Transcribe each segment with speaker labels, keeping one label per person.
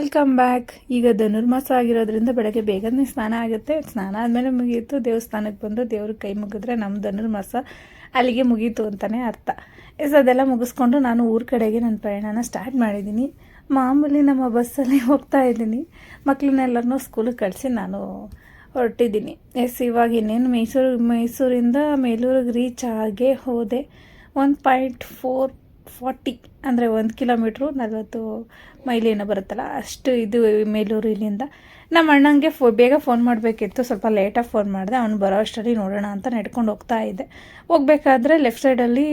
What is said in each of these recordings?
Speaker 1: Welcome back. ಈಗ ಧನುರ್ಮಾಸ ಆಗಿರೋದ್ರಿಂದ ಬೆಳಗ್ಗೆ ಬೇಗನೆ ಸ್ನಾನ ಆಗುತ್ತೆ. ಸ್ನಾನ ಆದಮೇಲೆ ಮುಗಿಯಿತು ದೇವಸ್ಥಾನಕ್ಕೆ ಬಂದು ದೇವ್ರಿಗೆ ಕೈ ಮುಗಿದ್ರೆ ನಮ್ಮ ಧನುರ್ಮಾಸ ಅಲ್ಲಿಗೆ ಮುಗೀತು ಅಂತಲೇ ಅರ್ಥ. ಎಸ್, ಅದೆಲ್ಲ ಮುಗಿಸ್ಕೊಂಡು ನಾನು ಊರ ಕಡೆಗೆ ನನ್ನ ಪ್ರಯಾಣನ ಸ್ಟಾರ್ಟ್ ಮಾಡಿದ್ದೀನಿ ಮಾಮೂಲಿ ನಮ್ಮ ಬಸ್ಸಲ್ಲಿ ಹೋಗ್ತಾ ಇದ್ದೀನಿ. ಮಕ್ಕಳನ್ನೆಲ್ಲರನ್ನೂ ಸ್ಕೂಲಿಗೆ ಕಳಿಸಿ ನಾನು ಹೊರಟಿದ್ದೀನಿ ಎಸ್, ಇವಾಗ ಇನ್ನೇನು ಮೈಸೂರು, ಮೈಸೂರಿಂದ ಮೇಲೂರಿಗೆ ರೀಚ್ ಆಗೇ ಹೋದೆ. ಒನ್ ಪಾಯಿಂಟ್ ಫೋರ್ ಫಾರ್ಟಿ ಅಂದರೆ ಒಂದು ಕಿಲೋಮೀಟ್ರು ನಲ್ವತ್ತು ಮೈಲಿ ಏನೋ ಬರುತ್ತಲ್ಲ, ಅಷ್ಟು ಇದು ಮೇಲೂರು ಇಲ್ಲಿಂದ. ನಮ್ಮ ಅಣ್ಣಂಗೆ ಫೋ, ಬೇಗ ಫೋನ್ ಮಾಡಬೇಕಿತ್ತು, ಸ್ವಲ್ಪ ಲೇಟಾಗಿ ಫೋನ್ ಮಾಡಿದೆ. ಅವ್ನು ಬರೋ ಅಷ್ಟರಲ್ಲಿ ನೋಡೋಣ ಅಂತ ನಡ್ಕೊಂಡು ಹೋಗ್ತಾ ಇದ್ದೆ. ಹೋಗ್ಬೇಕಾದ್ರೆ ಲೆಫ್ಟ್ ಸೈಡಲ್ಲಿ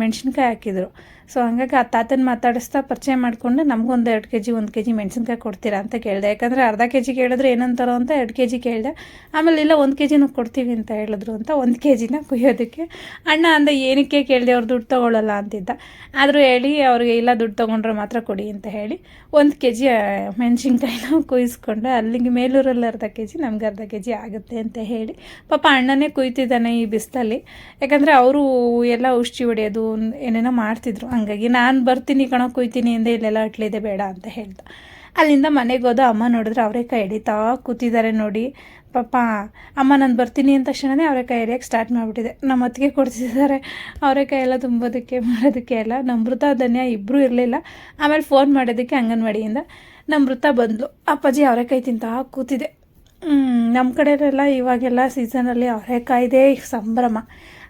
Speaker 1: ಮೆಣಸಿನ್ಕಾಯಿ ಹಾಕಿದ್ರು. ಸೊ ಹಂಗಾಗಿ ಆ ತಾತನ ಮಾತಾಡಿಸ್ತಾ ಪರಿಚಯ ಮಾಡಿಕೊಂಡು ನಮಗೊಂದು ಎರಡು ಕೆ ಜಿ ಒಂದು ಕೆ ಜಿ ಮೆಣಸಿನ್ಕಾಯಿ ಕೊಡ್ತೀರಾ ಅಂತ ಕೇಳಿದೆ. ಯಾಕಂದರೆ ಅರ್ಧ ಕೆ ಜಿ ಕೇಳಿದ್ರೆ ಏನಂತಾರೋ ಅಂತ ಎರಡು ಕೆ ಜಿ ಕೇಳಿದೆ. ಆಮೇಲೆ ಇಲ್ಲ, ಒಂದು ಕೆ ಜಿನೂ ಕೊಡ್ತೀವಿ ಅಂತ ಹೇಳಿದ್ರು ಅಂತ ಒಂದು ಕೆ ಜಿನ ಕುಯ್ಯೋದಕ್ಕೆ. ಅಣ್ಣ ಅಂದ, ಏನಕ್ಕೆ ಕೇಳಿದೆ, ಅವ್ರು ದುಡ್ಡು ತೊಗೊಳ್ಳಲ್ಲ ಅಂತಿದ್ದ. ಆದರೂ ಹೇಳಿ, ಅವ್ರಿಗೆ ಇಲ್ಲ ದುಡ್ಡು ತೊಗೊಂಡ್ರೆ ಮಾತ್ರ ಕೊಡಿ ಅಂತ ಹೇಳಿ, ಒಂದು ಕೆ ಜಿ ಮೆಣಸಿನ್ಕಾಯಿನ ಕುಯ್ಸ್ಕೊಂಡು ಅಲ್ಲಿಗೆ ಮೇಲೂರಲ್ಲಿ ಅರ್ಧ ಕೆ ಜಿ ನಮ್ಗೆ ಅರ್ಧ ಕೆ ಜಿ ಆಗುತ್ತೆ ಅಂತ ಹೇಳಿ, ಪಾಪ ಅಣ್ಣನೇ ಕುಯ್ತಿದ್ದಾನೆ ಈ ಬಿಸಿಲಲ್ಲಿ. ಯಾಕಂದರೆ ಅವರು ಎಲ್ಲ ಔಷಧಿ ಹೊಡೆಯೋದು, ಏನೇನೋ ಮಾಡ್ತಿದ್ರು. ಹಂಗಾಗಿ ನಾನು ಬರ್ತೀನಿ ಕಣ, ಕುಯ್ತೀನಿ ಅಂದರೆ ಇಲ್ಲೆಲ್ಲ ಅಟ್ಲಿದೆ, ಬೇಡ ಅಂತ ಹೇಳ್ದ ಅಲ್ಲಿಂದ ಮನೆಗೆ ಹೋದ ಅಮ್ಮ ನೋಡಿದ್ರೆ ಅವರೇಕಾಯಿ ಎಡಿತಾ ಕೂತಿದ್ದಾರೆ ನೋಡಿ. ಪಾಪ, ಅಮ್ಮ ನಾನು ಬರ್ತೀನಿ ಅಂದ ತಕ್ಷಣವೇ ಅವರೇಕಾಯಿ ಎರಿಯೋಕ್ಕೆ ಸ್ಟಾರ್ಟ್ ಮಾಡಿಬಿಟ್ಟಿದೆ. ನಮ್ಮ ಅತ್ತಿಗೆ ಕೊಡ್ತಿದ್ದಾರೆ. ಅವರೇಕಾಯಿ ಎಲ್ಲ ತುಂಬೋದಕ್ಕೆ, ಮಾಡೋದಕ್ಕೆ ಎಲ್ಲ. ನಮ್ಮ ಮೃತ, ಧನ್ಯ ಇಬ್ಬರೂ ಇರಲಿಲ್ಲ. ಆಮೇಲೆ ಫೋನ್ ಮಾಡೋದಕ್ಕೆ ಅಂಗನವಾಡಿಯಿಂದ ನಮ್ಮ ಮೃತ ಬಂದಳು ಅಪ್ಪಾಜಿ ಅವರೇಕಾಯಿ ತಿಂತಾ ಕೂತಿದೆ. ನಮ್ಮ ಕಡೆಯಲ್ಲೆಲ್ಲ ಇವಾಗೆಲ್ಲ ಸೀಸನಲ್ಲಿ ಅವರೇಕಾಯ್ದೇ ಸಂಭ್ರಮ.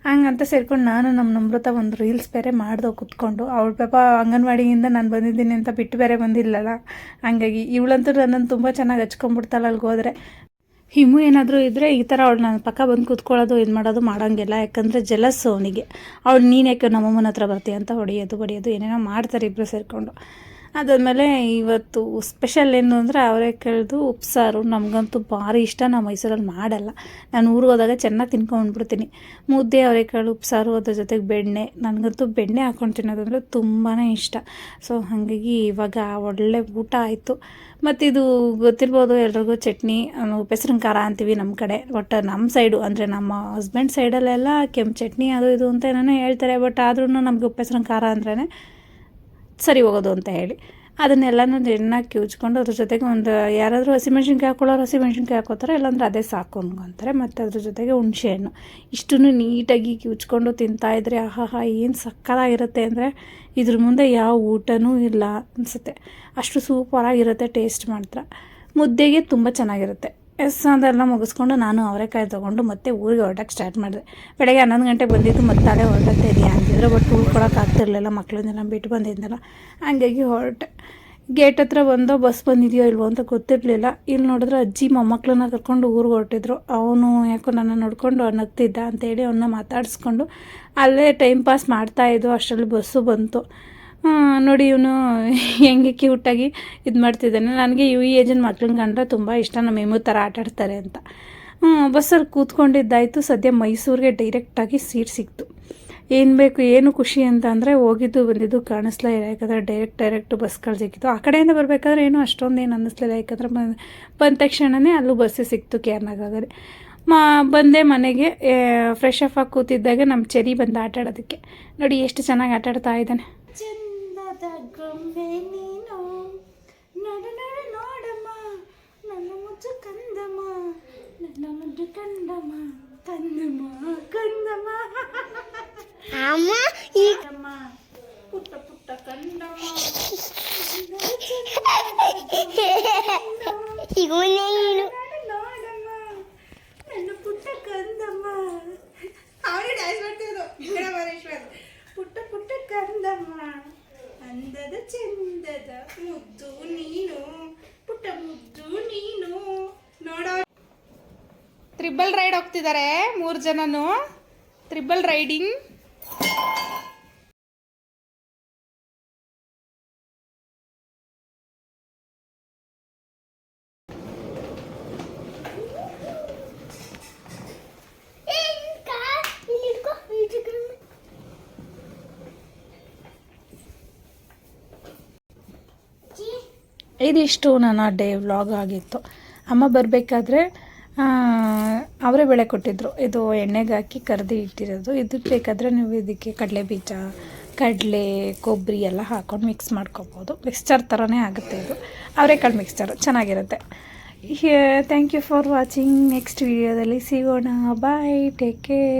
Speaker 1: ಹಂಗಂತ ಸೇರ್ಕೊಂಡು ನಾನು ನಮ್ಮ ನಮ್ರತ ಒಂದು ರೀಲ್ಸ್ ಬೇರೆ ಮಾಡ್ದೋ ಕುತ್ಕೊಂಡು, ಅವ್ಳ ಪಾಪ ಅಂಗನವಾಡಿಯಿಂದ ನಾನು ಬಂದಿದ್ದೀನಿ ಅಂತ ಬಿಟ್ಟು ಬೇರೆ ಬಂದಿಲ್ಲಲ್ಲ? ಹಂಗಾಗಿ ಇವಳಂತೂ ನನ್ನನ್ನು ತುಂಬ ಚೆನ್ನಾಗಿ ಹಚ್ಕೊಂಡ್ಬಿಡ್ತಾಳೆ ಅಲ್ಲಿಗೆ ಹೋದರೆ. ಹಿಮು ಏನಾದರೂ ಇದ್ದರೆ ಈ ಥರ ಅವಳು ನನ್ನ ಪಕ್ಕ ಬಂದು ಕೂತ್ಕೊಳ್ಳೋದು ಇದು ಮಾಡೋದು ಮಾಡೋಂಗಿಲ್ಲ, ಯಾಕಂದರೆ ಜಲಸ್ ಅವನಿಗೆ. ಅವಳು ನೀನು ಯಾಕೆ ನಮ್ಮಮ್ಮನ ಹತ್ರ ಬರ್ತೀಯ ಅಂತ ಹೊಡೆಯೋದು, ಬಡಿಯೋದು, ಏನೇನೋ ಮಾಡ್ತಾರೆ ಇಬ್ಬರು ಸೇರಿಕೊಂಡು. ಅದಾದಮೇಲೆ ಇವತ್ತು ಸ್ಪೆಷಲ್ ಏನು ಅಂದರೆ ಅವರೇಕಾಳ್ದು ಉಪ್ಸಾರು ನಮಗಂತೂ ಭಾರಿ ಇಷ್ಟ, ನಾವು ಮೈಸೂರಲ್ಲಿ ಮಾಡಲ್ಲ. ನಾನು ಊರಿಗೆ ಹೋದಾಗ ಚೆನ್ನಾಗಿ ತಿನ್ಕೊಂಡ್ಬಿಡ್ತೀನಿ ಮುದ್ದೆ ಅವರೇಕಾಳು ಉಪ್ಸಾರು ಅದ್ರ ಜೊತೆಗೆ ಬೆಣ್ಣೆ. ನನಗಂತೂ ಬೆಣ್ಣೆ ಹಾಕ್ಕೊಂಡು ತಿನ್ನೋದಂದರೆ ತುಂಬಾ ಇಷ್ಟ. ಸೊ ಹಾಗಾಗಿ ಇವಾಗ ಒಳ್ಳೆ ಊಟ ಆಯಿತು. ಮತ್ತು ಇದು ಗೊತ್ತಿರ್ಬೋದು ಎಲ್ರಿಗೂ ಚಟ್ನಿ ನಾವು ಉಪ್ಪೆಸರಿನ ಖಾರ ಅಂತೀವಿ ನಮ್ಮ ಕಡೆ. ಒಟ್ಟು ನಮ್ಮ ಸೈಡು ಅಂದರೆ ನಮ್ಮ ಹಸ್ಬೆಂಡ್ ಸೈಡಲ್ಲೆಲ್ಲ ಕೆಂಪು ಚಟ್ನಿ, ಅದು ಇದು ಅಂತ ಏನೋ ಹೇಳ್ತಾರೆ. ಬಟ್ ಆದ್ರೂ ನಮಗೆ ಉಪ್ಪೆಸರಿನ ಖಾರ ಅಂದ್ರೇ ಸರಿ ಹೋಗೋದು ಅಂತ ಹೇಳಿ. ಅದನ್ನೆಲ್ಲನೂ ಚೆನ್ನಾಗಿ ಕಿವುಚ್ಕೊಂಡು ಅದ್ರ ಜೊತೆಗೆ ಒಂದು ಯಾರಾದರೂ ಹಸಿಮೆಣ್ಸಿನ್ಕಾಯಿ ಹಾಕೊಳ್ಳೋರು ಹಸಿಮೆಣ್ಸಿನ್ಕಾಯಿ ಹಾಕೋತಾರೆ, ಇಲ್ಲಾಂದ್ರೆ ಅದೇ ಸಾಕು ಅಂತಾರೆ ಮತ್ತು ಅದ್ರ ಜೊತೆಗೆ ಹುಣಸೆಹಣ್ಣು. ಇಷ್ಟನ್ನು ನೀಟಾಗಿ ಕಿವುಚ್ಕೊಂಡು ತಿಂತಾಯಿದ್ರೆ ಆಹಾ ಏನು ಸಕ್ಕತ್ತಾಗಿರುತ್ತೆ ಅಂದರೆ ಇದ್ರ ಮುಂದೆ ಯಾವ ಊಟನೂ ಇಲ್ಲ ಅನಿಸುತ್ತೆ. ಅಷ್ಟು ಸೂಪರಾಗಿರುತ್ತೆ, ಟೇಸ್ಟ್ ಮಾತ್ರ. ಮುದ್ದೆಗೆ ತುಂಬ ಚೆನ್ನಾಗಿರುತ್ತೆ. ಎಸ್ ಅದೆಲ್ಲ ಮುಗಿಸ್ಕೊಂಡು ನಾನು ಅವರೆಕಾಯಿ ತೊಗೊಂಡು ಮತ್ತೆ ಊರಿಗೆ ಹೊರಟಕ್ಕೆ ಸ್ಟಾರ್ಟ್ ಮಾಡಿದೆ. ಬೆಳಗ್ಗೆ ಹನ್ನೊಂದು ಗಂಟೆಗೆ ಬಂದಿದ್ದು ಮತ್ತೆ ಅಲ್ಲೇ ಹೊರಟತ್ತೆ ಇದೆಯಾ ಅಂತಿದ್ರೆ ಬಟ್ ಆಗ್ತಿರ್ಲಿಲ್ಲ ಮಕ್ಕಳನ್ನೆಲ್ಲ ಬಿಟ್ಟು ಬಂದಿದ್ದಲ್ಲ. ಹಂಗಾಗಿ ಹೊರಟೆ. ಗೇಟ್ ಹತ್ರ ಬಂದೋ ಬಸ್ ಬಂದಿದೆಯೋ ಇಲ್ವೋ ಅಂತ ಗೊತ್ತಿರಲಿಲ್ಲ. ಇಲ್ಲಿ ನೋಡಿದ್ರೆ ಅಜ್ಜಿ ಮೊಮ್ಮಕ್ಕಳನ್ನ ಕರ್ಕೊಂಡು ಊರಿಗೆ ಹೊರಟಿದ್ರು. ಅವನು ಯಾಕೋ ನನ್ನ ನೋಡಿಕೊಂಡು ನಗ್ತಿದ್ದ ಅಂತೇಳಿ ಅವನ್ನ ಮಾತಾಡಿಸ್ಕೊಂಡು ಅಲ್ಲೇ ಟೈಮ್ ಪಾಸ್ ಮಾಡ್ತಾಯಿದ್ದು ಅಷ್ಟರಲ್ಲಿ ಬಸ್ಸು ಬಂತು. ನೋಡಿ ಇವನು ಹೆಂಗೆ ಕ್ಯೂಟಾಗಿ ಇದು ಮಾಡ್ತಿದ್ದಾನೆ. ನನಗೆ ಇವು ಈ ಏಜನ್ ಮಕ್ಳನ್ನ ಕಂಡ್ರೆ ತುಂಬ ಇಷ್ಟ. ನಮ್ಮ ಎಮ್ಮು ಥರ ಆಟಾಡ್ತಾರೆ ಅಂತ. ಬಸ್ಸಲ್ಲಿ ಕೂತ್ಕೊಂಡಿದ್ದಾಯಿತು. ಸದ್ಯ ಮೈಸೂರಿಗೆ ಡೈರೆಕ್ಟಾಗಿ ಸೀಟ್ ಸಿಕ್ತು. ಏನು ಬೇಕು, ಏನು ಖುಷಿ ಅಂತ ಅಂದರೆ ಹೋಗಿದ್ದು, ಬಂದಿದ್ದು ಕಾಣಿಸ್ಲೇ ಇಲ್ಲ. ಯಾಕಂದರೆ ಡೈರೆಕ್ಟ್ ಡೈರೆಕ್ಟ್ ಬಸ್ಗಳು ಸಿಕ್ಕಿತ್ತು. ಆ ಕಡೆಯಿಂದ ಬರಬೇಕಾದ್ರೆ ಏನು ಅಷ್ಟೊಂದು ಏನು ಅನ್ನಿಸ್ಲಿಲ್ಲ. ಯಾಕಂದರೆ ಬಂದ ತಕ್ಷಣವೇ ಅಲ್ಲೂ ಬಸ್ಸು ಸಿಕ್ತು ಕೆ ಆರ್ ಮಾ, ಬಂದೆ ಮನೆಗೆ ಫ್ರೆಶ್ ಅಪ್ ಆಗಿ ಕೂತಿದ್ದಾಗ ನಮ್ಮ ಚೆರಿ ಬಂದು ಆಟಾಡೋದಕ್ಕೆ ನೋಡಿ ಎಷ್ಟು ಚೆನ್ನಾಗಿ ಆಟಾಡ್ತಾ ಇದ್ದಾನೆ. ಚಂದದ ಗೊಂಬೆ ನೀನು ನಡು ನಡು ನೋಡಮ್ಮ ನನ್ನ ಮುದ್ದು ಕಂದಮ್ಮ ನನ್ನ ಮುದ್ದು ಕಂದಮ್ಮ ಕಂದಮ್ಮ ಕಂದಮ್ಮ
Speaker 2: ಅಮ್ಮ ಈ
Speaker 1: ಕಂದಮ್ಮ ಪುಟ್ಟ ಪುಟ್ಟ ಕಂದಮ್ಮ
Speaker 2: ಇವನೇ ನೀನು
Speaker 1: ಅಂದದ ಚಂದದ ಮುದ್ದು ನೀನು, ಪುಟ್ಟ ಮುದ್ದು ನೀನು. ನೋಡೋ ತ್ರಿಬಲ್ ರೈಡ್ ಹೋಗ್ತಿದ್ದಾರೆ ಮೂರು ಜನನು. ತ್ರಿಬಲ್ ರೈಡಿಂಗ್
Speaker 2: ಇಲ್ಲಿ ಇಟ್ಕೋ ಈ ಚಿಕನ್
Speaker 1: ಇದಿಷ್ಟು ನನ್ನ ಡೇ ವ್ಲಾಗ್ ಆಗಿತ್ತು. ಅಮ್ಮ ಬರಬೇಕಾದ್ರೆ ಅವರೇ ಬೆಳೆ ಕೊಟ್ಟಿದ್ರು. ಇದು ಎಣ್ಣೆಗೆ ಹಾಕಿ ಕರೆದು ಇಟ್ಟಿರೋದು. ಇದಕ್ಕೆ ಬೇಕಾದರೆ ನೀವು ಇದಕ್ಕೆ ಕಡಲೆ ಬೀಜ, ಕಡಲೆ ಕೊಬ್ಬರಿ ಎಲ್ಲ ಹಾಕ್ಕೊಂಡು ಮಿಕ್ಸ್ ಮಾಡ್ಕೊಬೋದು. ಮಿಕ್ಸ್ಚರ್ ಥರನೇ ಆಗುತ್ತೆ ಇದು. ಅವರೆಕಾಳು ಮಿಕ್ಸ್ಚರ್ ಚೆನ್ನಾಗಿರುತ್ತೆ. Thank you for watching next ವಿಡಿಯೋದಲ್ಲಿ ಸಿಗೋಣ. Bye take care